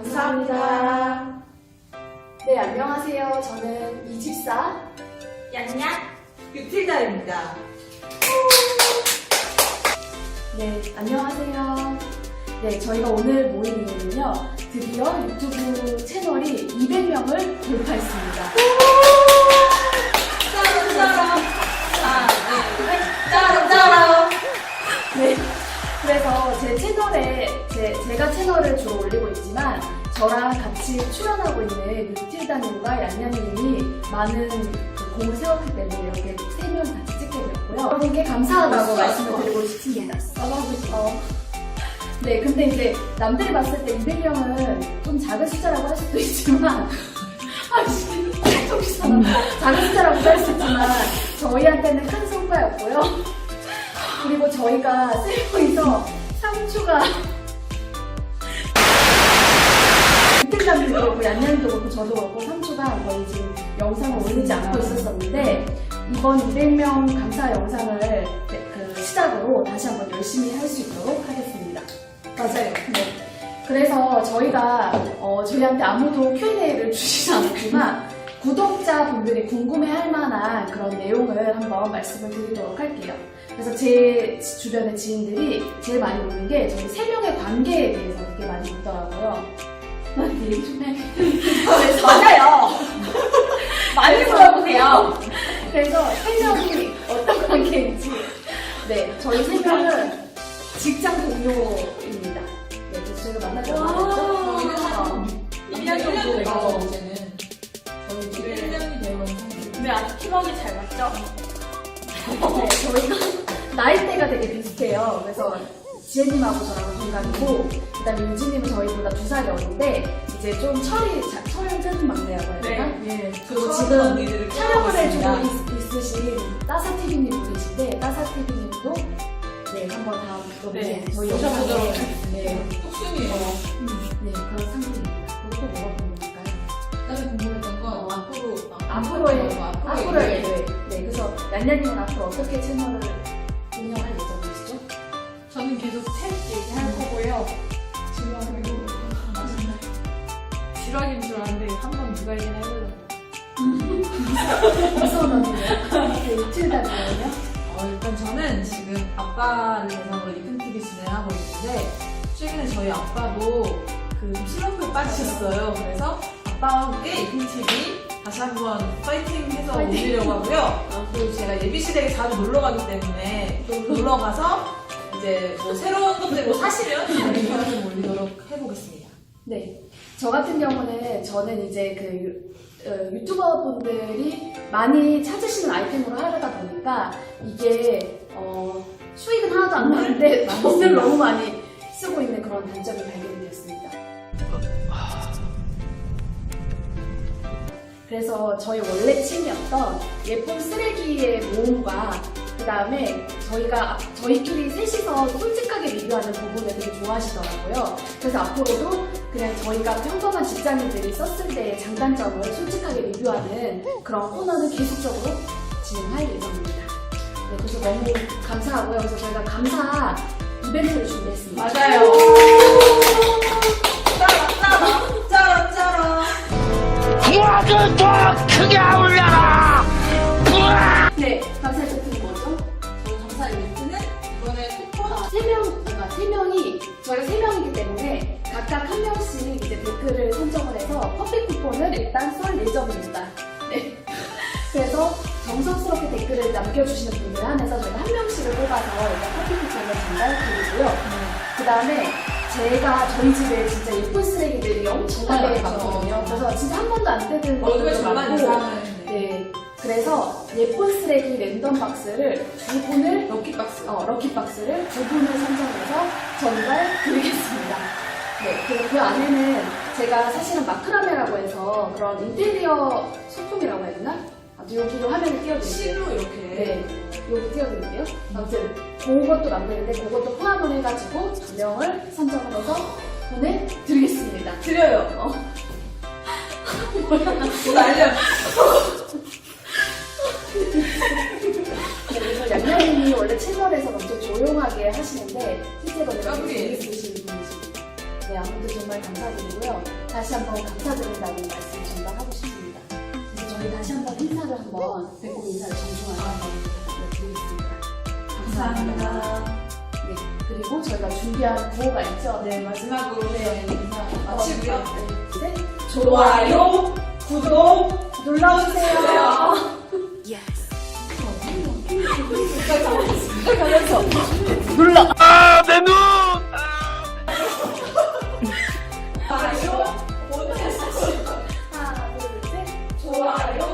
감사합니다. 네, 안녕하세요. 저는 이집사. 양양 유틸다입니다. 네, 안녕하세요. 네, 저희가 오늘 모인 이유는요. 드디어 유튜브 채널이 200명을 돌파했습니다. 제, 제가 채널을 주로 올리고 있지만, 저랑 같이 출연하고 있는 유틸다님과 얀얀님이 많은 그 공을 세웠기 때문에 이렇게 세 명 같이 찍게 되었고요. 여러분께 감사하다고 말씀을 드리고 싶습니다. 어. 네, 근데 이제 남들이 봤을 때 200명은 좀 작은 숫자라고 할 수도 있지만, 아이씨, 정신 작은 숫자라고 할 수 있지만, 저희한테는 큰 성과였고요. 그리고 저희가 셀프에서 3주가 이틀감도 그렇고 얀얀도 그렇고 저도 그렇고 3주간 거의 지금 영상을 올리지 않고 있었었는데 이번 200명 감사 영상을 네, 그 시작으로 다시 한번 열심히 할 수 있도록 하겠습니다. 맞아요. 네. 그래서 저희가 어, 저희한테 아무도 Q&A를 주시지 않았지만 구독자분들이 궁금해할 만한 그런 내용을 한번 말씀을 드리도록 할게요. 그래서 제 주변의 지인들이 제일 많이 묻는 게 저희 세 명의 관계에 대해서 되게 많이 묻더라고요. 좀 해. 그래서 맞아요. 많이 물어보세요. 그래서 세 명이 어떤 관계인지 네 저희 세 명은 직장 동료입니다. 네, 그래서 저희가 만나자마자 저희는 어, 1년 정도 돼서 이제는. 저희 지금 1년이 되어. 근데 아직 팀워크 잘 맞죠? 네, 저희가 나이대가 되게 비슷해요. 그래서 지혜님하고 저랑 동갑이고, 그 다음에 유진님은 저희보다 두 살이 어린데, 이제 좀 철이, 자- 철든 막내라고 해야 되나? 예. 그리고 처음 지금 촬영을 해주고 있, 있으신 따사TV님 계신데, 따사TV님도 네, 한번 다음 또 네, 저희 모셔보도록 영상에. 네, 톡순이에요. 네, 그런 상황입니다. 그리고 또 뭐가 궁금할까요? 다른 궁금했던 건 앞으로 앞으로의, 앞으로의 앞으로의 계획. 계획. 네, 그래서 얀얀님은 앞으로 어떻게 채널을? 계속 책 얘기할 거고요. 지루하긴 지루한데 한번 누가 얘기나 해보려고. 무서운? 네, 이틀 다니거든요. 어, 일단 저는 지금 아빠를 대상으로 리픈 TV 진행하고 있는데 최근에 저희 아빠도 그 슬럼프에 빠지셨어요. 그래서 아빠와 함께 리픈 TV 다시 한번 파이팅 해서 파이팅. 올리려고 하고요. 그리고 제가 예비시댁에 자주 놀러 가기 때문에 놀러 가서 이제 뭐 새로운 것들 뭐 사시면 영상 좀 올리도록 해보겠습니다. 네. 저 같은 경우는 저는 이제 그 유, 어, 유튜버 분들이 많이 찾으시는 아이템으로 하려다 보니까 이게 어, 수익은 하나도 안 나는데 돈을 너무 많이 쓰고 있는 그런 단점이 발견이 되었습니다. 그래서 저희 원래 취미였던 예쁜 쓰레기의 모음과 그 다음에 저희가 저희끼리 셋이서 솔직하게 리뷰하는 부분을 되게 좋아하시더라고요. 그래서 앞으로도 그냥 저희가 평범한 직장인들이 썼을 때의 장단점을 솔직하게 리뷰하는 그런 코너는 계속적으로 진행할 예정입니다. 네, 그래서 너무 감사하고요. 그래서 저희가 감사 이벤트를 준비했습니다. 맞아요. 댓글을 남겨주시는 분들 한해서 저희가 한 명씩을 뽑아서 일단 커피 쿠폰을 전달드리고요. 그 다음에 제가 저희 집에 진짜 예쁜 쓰레기들이 엄청나게. 많거든요. 그래서 진짜 한 번도 안 뜯은 많고, 이상을 네. 네. 그래서 예쁜 쓰레기 랜덤 박스를 두 분을 럭키 박스 어, 럭키 박스를 두 분을 선정해서 전달 드리겠습니다. 네, 그리고 그 안에는 제가 사실은 마크라메라고 해서 그런 인테리어 소품이라고 해야 되나? 여기로 화면을 띄워드릴게요. 시로 이렇게 네, 여기 띄워드릴게요. 아무튼 그것도 만드는데 그것도 포함을 해가지고 두 명을 선정을 해서 보내드리겠습니다. 드려요. 어. 날려 네, 그래서 양양님이 원래 채널에서 엄청 조용하게 하시는데 실제로는 까불이. 재밌으신 분이십니다. 네, 아무튼 정말 감사드리고요. 다시 한번 감사드린다는 말씀 전달하고 싶습니다. 사람들 한번 뵙고 인사를 정중하게 드리겠습니다. 감사합니다. 네, 그리고 저희가 준비한 구호가 있죠. 네, 마지막으로 네, 네 인사 마치고요. 네, 네 좋아요, 구독 눌러주세요. 눌러. 아, 내 눈! 좋아요, 못 하나, 둘, 셋. 좋아요.